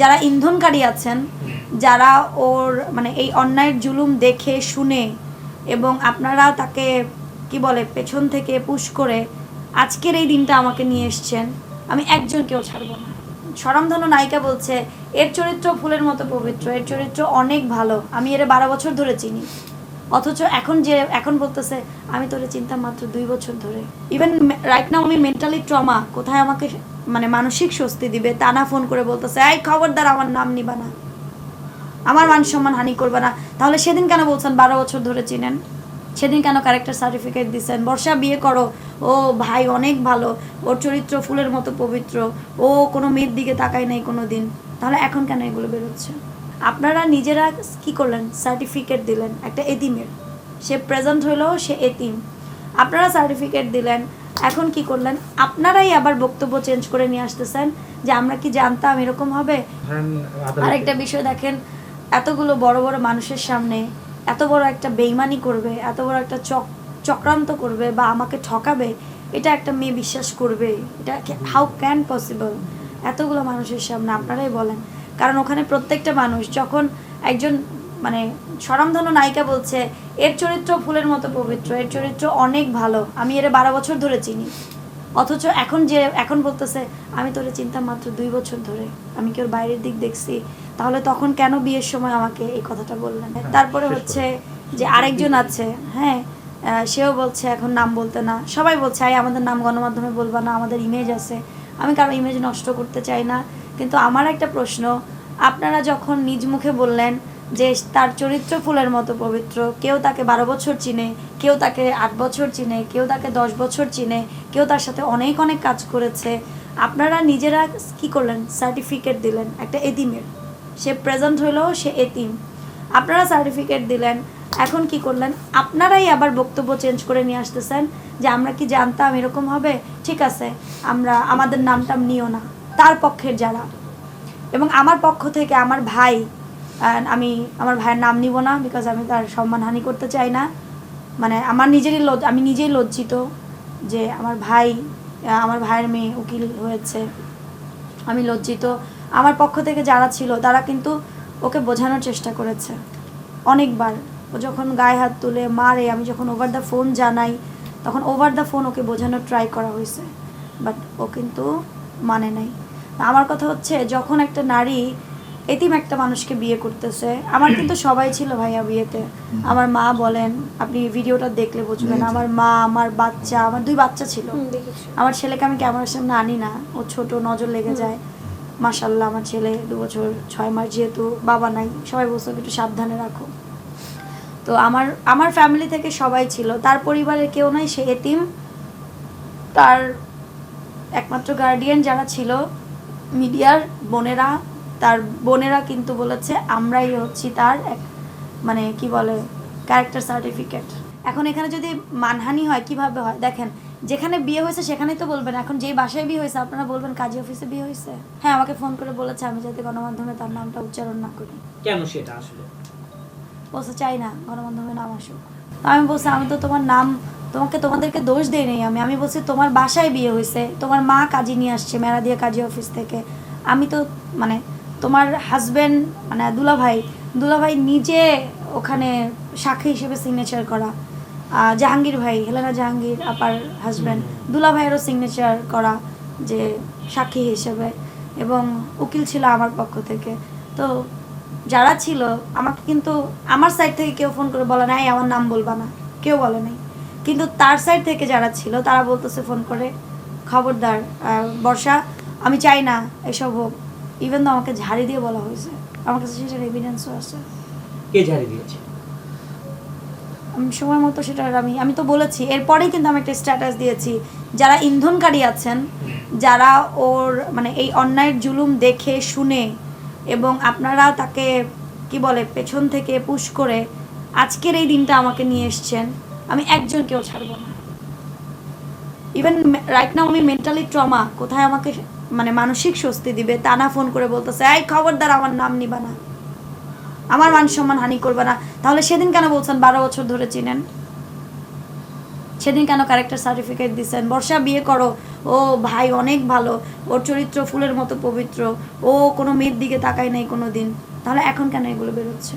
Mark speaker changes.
Speaker 1: যারা ইন্ধনকারী আছেন যারা ওর মানে এই অন্যায়ের জুলুম দেখে শুনে এবং আপনারা তাকে কি বলে পেছন থেকে পুশ করে আজকের এই দিনটা আমাকে নিয়ে এসছেন আমি একজনকেও ছাড়বো না। স্বরামধন্য নায়িকা বলছে এর চরিত্র ফুলের মতো পবিত্র এর চরিত্র অনেক ভালো আমি এর বারো বছর ধরে চিনি। অথচ এখন যে এখন বলতেছে আমি তোরে চিন্তা মাত্র দুই বছর ধরে। ইভেন রাইট নাও আমি মেন্টালি ট্রমা কোথায় আমাকে মানে মানসিক স্বস্তি দিবে, তা না ফোন করে বলতেছে, এই খবরদার, আমার নাম নিবা না। আমার মান সম্মান হানি করবে না। তাহলে সেদিন কেন বলছেন বারো বছর ধরে চিনেন? সেদিন কেন ক্যারেক্টার সার্টিফিকেট দিচ্ছেন বর্ষা, বিয়ে করো। ও ভাই অনেক ভালো। ওর চরিত্র ফুলের মতো পবিত্র। ও কোনো মেয়ের দিকে তাকায় নাই কোনো দিন তাহলে এখন কেন এগুলো বেরোচ্ছে? আপনারা নিজেরা কি করলেন? সার্টিফিকেট দিলেন, একটা এতিমের। সে প্রেজেন্ট হলেও সে এতিম। আপনারা সার্টিফিকেট দিলেন এখন কি করলেন? আপনারাই আবার বক্তব্য চেঞ্জ করে নিয়ে আসতেছেন যে আমরা কি জানতাম এরকম হবে? আরেকটা বিষয় দেখেন এতগুলো বড় বড় মানুষের সামনে এত বড় একটা বেইমানি করবে এত বড় একটা চক চক্রান্ত করবে বা আমাকে ঠকাবে এটা একটা মেয়ে বিশ্বাস করবে। এটা হাউ ক্যান পসিবল এতগুলো মানুষের সামনে আপনারাই বলেন। কারণ ওখানে প্রত্যেকটা মানুষ যখন একজন মানে স্বরামধন্য নায়িকা বলছে এর চরিত্র ফুলের মতো পবিত্র এর চরিত্র অনেক ভালো। আমি এর বারো বছর ধরে চিনি। অথচ এখন যে এখন বলতেছে আমি তোরে চিন্তা মাত্র দুই বছর ধরে। আমি কি ওর বাইরের দিক দেখছি? তাহলে তখন কেন বিয়ের সময় আমাকে এই কথাটা বললেন? তারপরে হচ্ছে যে আরেকজন আছে হ্যাঁ সেও বলছে এখন নাম বলতে না। সবাই বলছে আই আমাদের নাম গণমাধ্যমে বলবা না আমাদের ইমেজ আছে। আমি কারও ইমেজ নষ্ট করতে চাই না। কিন্তু আমার একটা প্রশ্ন আপনারা যখন নিজ মুখে বললেন যে তার চরিত্র ফুলের মতো পবিত্র, কেউ তাকে বারো বছর চিনে, কেউ তাকে আট বছর চিনে, কেউ তাকে দশ বছর চিনে, কেউ তার সাথে অনেক অনেক কাজ করেছে। আপনারা নিজেরা কি করলেন? সার্টিফিকেট দিলেন, একটা এতিমের। সে প্রেজেন্ট হলেও সে এতিম। আপনারা সার্টিফিকেট দিলেন, এখন কি করলেন? আপনারাই আবার বক্তব্য চেঞ্জ করে নিয়ে আসতেছেন যে আমরা কি জানতাম এরকম হবে? ঠিক আছে, আমরা, আমাদের নামটাম নিও না। তার পক্ষের যারা। এবং আমার পক্ষ থেকে আমার ভাই আহ, আমি আমার ভাইয়ের নাম নিব না বিকজ আমি তার সম্মানহানি করতে চাই না। মানে আমার নিজেরই লজ আমি নিজেই লজ্জিত যে আমার ভাই আমার ভাইয়ের মেয়ে উকিল হয়েছে। আমি লজ্জিত। আমার পক্ষ থেকে যারা ছিল তারা কিন্তু ওকে বোঝানোর চেষ্টা করেছে। অনেকবার ও যখন গায়ে হাত তুলে মারে আমি যখন ওভার দ্য ফোন জানাই তখন ওভার দ্য ফোন ওকে বোঝানোর ট্রাই করা হয়েছে। বাট ও কিন্তু মানে নাই। আমার কথা হচ্ছে যখন একটা নারী এতিম একটা মানুষকে বিয়ে করতেছে। আমার কিন্তু সবাই ছিল ভাইয়া বিয়েতে। আমার মা বলেন আপনি ভিডিওটা দেখলে বুঝবেন। আমার মা আমার বাচ্চা আমার দুই বাচ্চা ছিল। আমার ছেলেকে আমি ক্যামেরার সামনে আনি না। ও ছোট নজর লেগে যায়। মাসাল্লাহ আমার ছেলে দু বছর ছয় মাস যেহেতু বাবা নাই সবাই বলছে একটু সাবধানে রাখো। তো আমার আমার ফ্যামিলি থেকে সবাই ছিল। তার পরিবারের কেউ নাই সে এতিম। তার একমাত্র গার্ডিয়ান যারা ছিল মিডিয়ার বোনেরা তার বোনেরা কিন্তু বলেছে আমরাই হচ্ছি তার এক মানে কি বলে ক্যারেক্টার সার্টিফিকেট এখন এখানে যদি মানহানি হয় কীভাবে হয়? দেখেন যেখানে বিয়ে হয়েছে সেখানেই তো বলবেন। এখন যেই বাসায় বিয়ে হয়েছে আপনারা বলবেন কাজী অফিসে বিয়ে হয়েছে? হ্যাঁ আমাকে ফোন করে বলেছে আমি যাতে গণমাধ্যমে তার নামটা উচ্চারণ না করি।
Speaker 2: কেন সেটা আসলে?
Speaker 1: বলছে চাই না গণমাধ্যমে নাম আসুক। আমি বলছি আমি তো তোমার নাম তোমাকে তোমাদেরকে দোষ দেই নেই আমি। আমি বলছি তোমার বাসায় বিয়ে হয়েছে তোমার মা কাজী নিয়ে আসছে মেরা দিয়ে কাজী অফিস থেকে। আমি তো মানে তোমার হাজব্যান্ড মানে দুলাভাই দুলাভাই নিজে ওখানে সাক্ষী হিসেবে সিগনেচার করা। জাহাঙ্গীর ভাই, হেলেনা জাহাঙ্গীর আপার হাজব্যান্ড দুলা ভাইয়েরও সিগনেচার করা যে সাক্ষী হিসেবে এবং উকিল ছিল আমার পক্ষ থেকে। তো যারা ছিল, আমাকে কিন্তু আমার সাইড থেকে কেউ ফোন করে বলে নাই আমার নাম বলবা না। কেউ বলে নাই। কিন্তু তার সাইড থেকে যারা ছিল, তারা বলতেছে ফোন করে, খবরদার বর্ষা, আমি চাই না এসব হোক। ইভেন তো আমাকে ঝাড়ি দিয়ে বলা হয়েছে আমার কাছে সেটার এভিডেন্সও আছে।
Speaker 2: কে ঝাড়ি দিয়েছে?
Speaker 1: আমি সময় মতো সেটা আমি আমি তো বলেছি এরপরেই কিন্তু আমি একটা স্ট্যাটাস দিয়েছি। যারা ইন্ধনকারী আছেন যারা ওর মানে এই অন্যায়ের জুলুম দেখে শুনে এবং আপনারা তাকে কি বলে পেছন থেকে পুশ করে আজকের এই দিনটা আমাকে নিয়ে এসছেন আমি একজনকেও ছাড়বো না। ইভেন রাইট নাও আমি মেন্টালি ট্রমা কোথায় আমাকে মানে মানসিক স্বস্তি দিবে তা না ফোন করে বলতেছে, এই খবরদার, আমার নাম নিবা না। আমার মান সম্মান হানি করবে না। তাহলে সেদিন কেন বলছেন বারো বছর ধরে চিনেন? সেদিন কেন ক্যারেক্টার সার্টিফিকেট দিচ্ছেন বর্ষা, বিয়ে করো। ও ভাই অনেক ভালো। ওর চরিত্র ফুলের মতো পবিত্র। ও কোনো মেয়ের দিকে তাকায় নাই কোনো দিন তাহলে এখন কেন এগুলো বেরোচ্ছে?